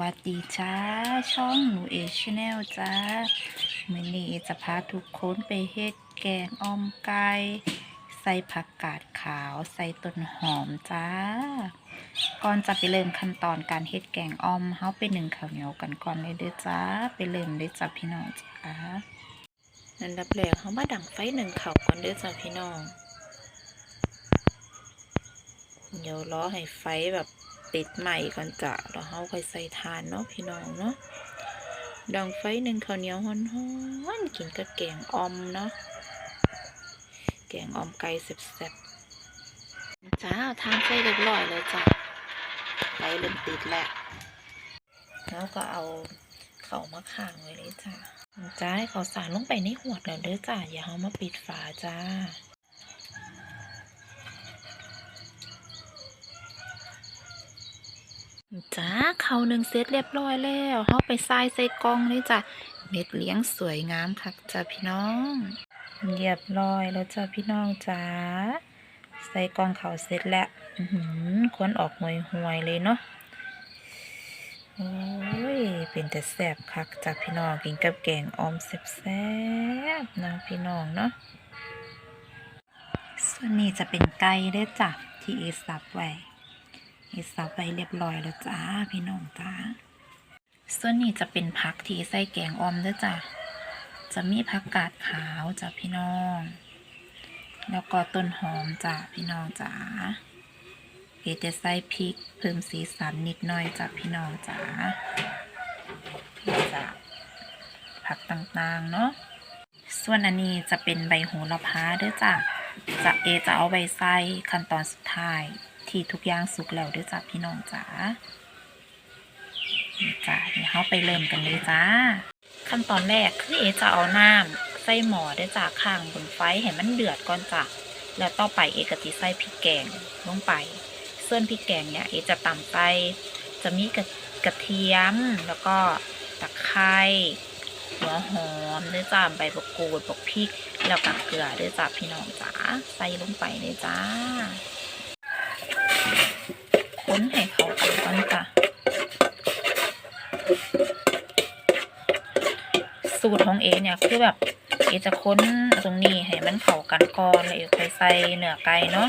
วัสดีจ้า ช่องหนูเอชแนลจ้าเมื้อนี้จะพาทุกคนไปเฮ็ดแกงอ่อมไก่ใส่ผักกาดขาวใส่ต้นหอมจ้า ก่อนจะไปเริ่มขั้นตอนการเฮ็ดแกงอ่อมเฮาไปหนึ่งข้าวเหนียวกันก่อนเลยเด้อจ้า ไปเริ่มเลยจ้าพี่น้องจ้าอันดับแรกเฮามาดังไฟหนึ่งข้าวก่อนเด้อจ้าพี่น้องเดี๋ยวรอให้ไฟแบบ ติดใหม่ก่อนจ้ะแล้วเฮาค่อยใส่ทานเนาะพี่น้องเนาะดังไฟหนึ่งข้าวเหนียวฮ้อนๆกินกับแกงอ่อมเนาะแกงอ่อมไก่แซ่บๆจ้าทานไฟเรียบร้อยเลยจ้ะไฟเริ่มติดแล้วแล้วก็เอาเข่ามาข้างไว้เลยจ้ะจ้าให้เขาสารลงไปในหัวดแล้วเด้อจ้ะอย่าเฮามาปิดฝาจ้า จ้าเขาหนึ่งเซตเรียบร้อยแล้วเขาไปใส่ใส่กล่องเลยจ้ะเม็ดเลี้ยงสวยงามค่ะจ้าพี่น้อง เรียบร้อยแล้วจ้าพี่น้องจ้าใส่กล่องเขาเสร็จแล้วอือหือควรออกหวยหวยๆเลยเนาะโอ้ยเป็นแต่แซบคักจ้าพี่น้องกินกับแกงออมแซ่บๆนะพี่น้องเนาะส่วนนี้จะเป็นไก่เด้อจ้ะที่เอสับไว้ เฮ็ดซับไปเรียบร้อยแล้วจ้าพี่น้องจ้าส่วนนี้จะเป็นผักที่ใส่แกงออมเด้วยจ้ะจะมีผักกาดขาวจ้ะพี่น้อง แล้วก็ต้นหอมจ้ะพี่น้องจ้าเอจะใส่พริกเพิ่มสีสันนิดหน่อยจ้ะพี่น้องจ้าพื่อจะผักต่างๆเนาะส่วนอันนี้จะเป็นใบโหระพาเด้วยจ้ะจะเอจะเอาใบใส่ขั้นตอนสุดท้าย ที่ทุกอย่างสุกแล้วเด้วยจ้ะพี่น้องจ๋ามีจ้ะเดี๋ยวเราไปเริ่มกันเลยจ้า ขั้นตอนแรกคือเอจะเอาน้ำใส่หม้อเด้วยจ้ะข้างบนไฟให้มันเดือดก่อนจ้ะแล้วต่อไปเอกจะใส่พริกแกงลงไปส่วนพริกแกงเนี่ยเอจะตำไป จะมีกระกระเทียม แล้วก็ตะไคร้หัวหอมด้วยจ้าใบบักกูดบักพริก แล้วกับเกลือด้วยจ้าพี่น้องจ๋าใส่ลงไปเลยจ้า นให้เขากันก่อนจ้ะสูตรของเอเนี่ยคือแบบเอจะค้นตรงนี้ให้มันเข้ากันก่อนแล้วเอค่อยใส่เนื้อไก่เนาะ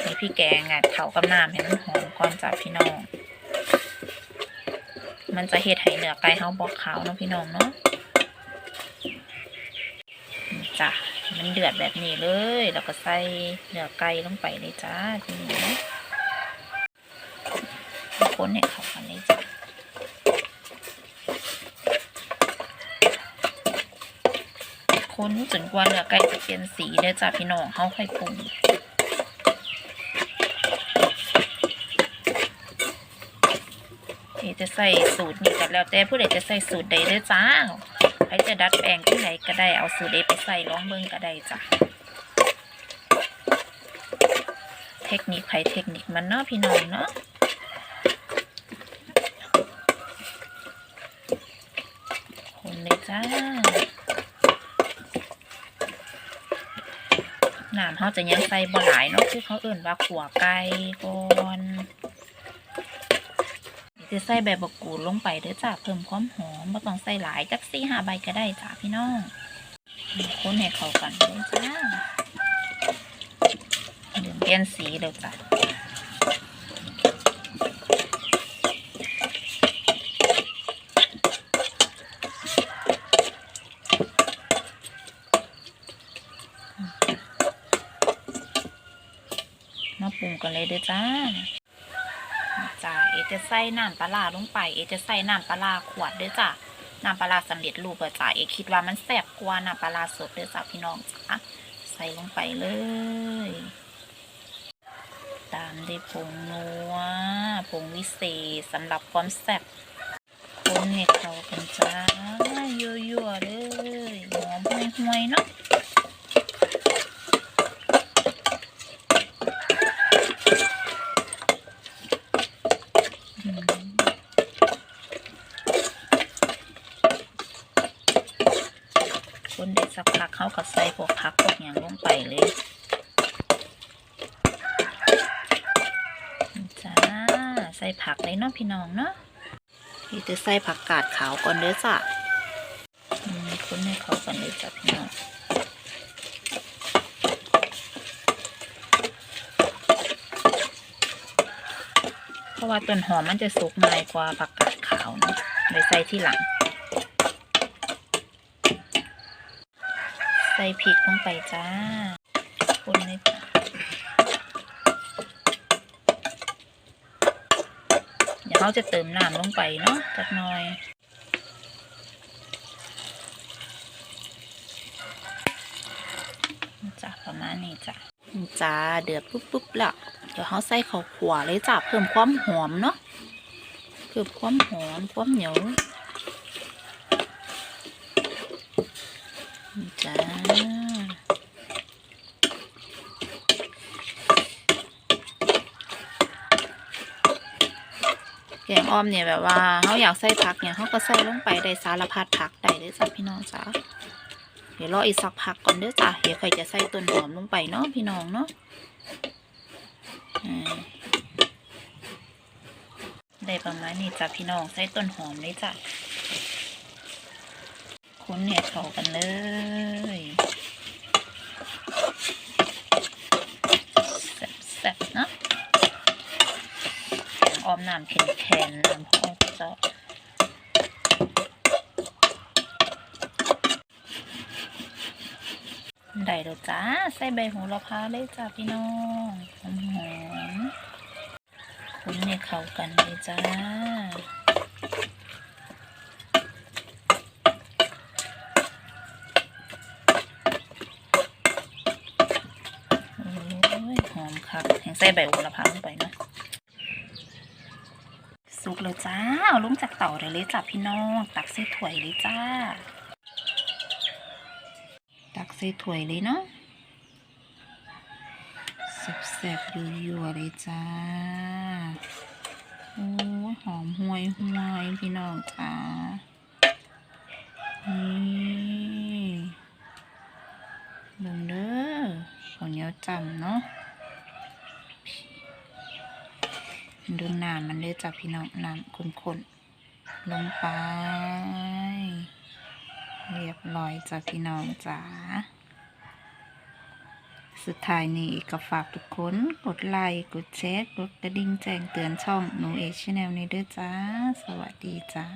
ให้พี่แกงอะเข้ากับน้ำให้มันหอมก่อนจ้ะพี่น้อง มันจะเฮ็ดให้เนื้อไก่เฮาบ่ขาวเนาะพี่น้องเนาะจ้ะมันเดือดแบบนี้เลย แล้วก็ใส่เนื้อไก่ลงไปเลยจ้าทีนี้ คนให้เข้ากันเลยจ้ะคนจนกว่าเนื้อไก่จะเปลี่ยนสีเด้อจ้ะพี่น้องเขาค่อยปรุงเอจะใส่สูตรนี้กันแล้วแต่ผู้ใดจะใส่สูตรใดเด้อจ้าใครจะดัดแปลงที่ไหนก็ได้เอาสูตรใดไปใส่ลองเบิ่งก็ได้จ้ะเทคนิคใครเทคนิคมันเนาะพี่น้องเนาะ คนเลย จ้าน้ำเขาจะยังใส่บ่หลายเนาะคือเขาเอื่นว่าขัวไก่ก่อนจะใส่ใบบักกูดลงไปเด้อจ้าเพิ่มความหอมไม่ต้องใส่หลายจักสี่ห้าใบก็ได้จ้าพี่น้องคนให้เข้ากันเลยจ้าเดือมเปลี่ยนสีเลยจ้า มาปรุง กันเลยเด้อจ้าจ้าเอจะใส่น้ำปลาร้าลงไป เอจะใส่น้ำปลาร้าขวดเด้อจ้าน้ำปลาร้าสำเร็จรูปอจ้าเอคิดว่ามันแซ่บกว่าน้ำปลาร้าสดเด้อจ้าพี่น้องจ้าใส่ลงไปเลย ตามด้วยผงนัวผงวิเศษสำหรับความแซ่บคนให้เข้ากันจ้ายั่วๆเลยหอมห่วยๆเนาะ คนเด็ดสักพักเขาก็ใส่พวกผักพวกอย่างลงไปเลยจ้าใส่ผักเลยเนาะพี่น้องเนาะพี่จะใส่ผักกาดขาวก่อนเด้อจ้ะอืมคนให้เขากันเลยจ้ะพี่น้องเพราะว่าต้นหอมมันจะสุกง่ายกว่าผักกาดขาวเนาะเลยใส่ที่หลัง ใส่พริกลงไปจ้า คนเลยจ้ะเดี๋ยวเขาจะเติมน้ำลงไปเนาะจักหน่อยจ้ะประมาณนี้จ้ะจ้าเดือดปุ๊บปุ๊บล้วเดี๋ยวเขาใส่ข้าวขัวเลยจ้ะเพิ่มความหอมเนาะเพิ่มความหอมความเหนียวนี่ จ้าแกงอ้อมเนี่ยแบบว่าเขาอยากใส่ผักเนี่ยเขาก็ใส่ลงไปได้สารพัดผักได้เลยจ้ะพี่น้องจ้าเดี๋ยวรออีกสักพักก่อนเด้อจ้ะเดี๋ยวใครจะใส่ต้นหอมลงไปเนาะพี่น้องเนาะได้ประมาณนี้จ้ะพี่น้องใส่ต้นหอมเลยจ้ะ คนเนี่ยเข้ากันเลยแซ่บๆเนาะออมน้ำแข็งๆน้ำพอเจาะได้แล้วจ้า ใส่ใบโหระพาเลยจ้าพี่น้องหอมหอมๆคนให้เข้ากันเลยจ้า โอ้ยหอมคักแห้ง ใส่ใบโหระพาลงไปเนาะสุกแล้วจ้าเอาลงจากเต่าเลยจ้าพี่น้อง ตักใส่ถ้วยเลยจ้า ตักใส่ถ้วยเลยเนาะแซ่บๆยั่วๆเลยจ้าโอ้ยหอมห่วยห่วยพี่น้องจ้านี่เบิ่งเด้อข้าวเหนียวจำเนาะ ดูนานมันเลยจ้ะพี่น้องน้ำข้นๆลงไป เรียบร้อยจ้ะพี่น้องจ๋าสุดท้ายนี้ก็ฝากทุกคนกดไลค์กดแชร์กดกระดิ่งแจ้งเตือนช่องหนูเอชแนลนี้ด้วยจ้า สวัสดีจ้า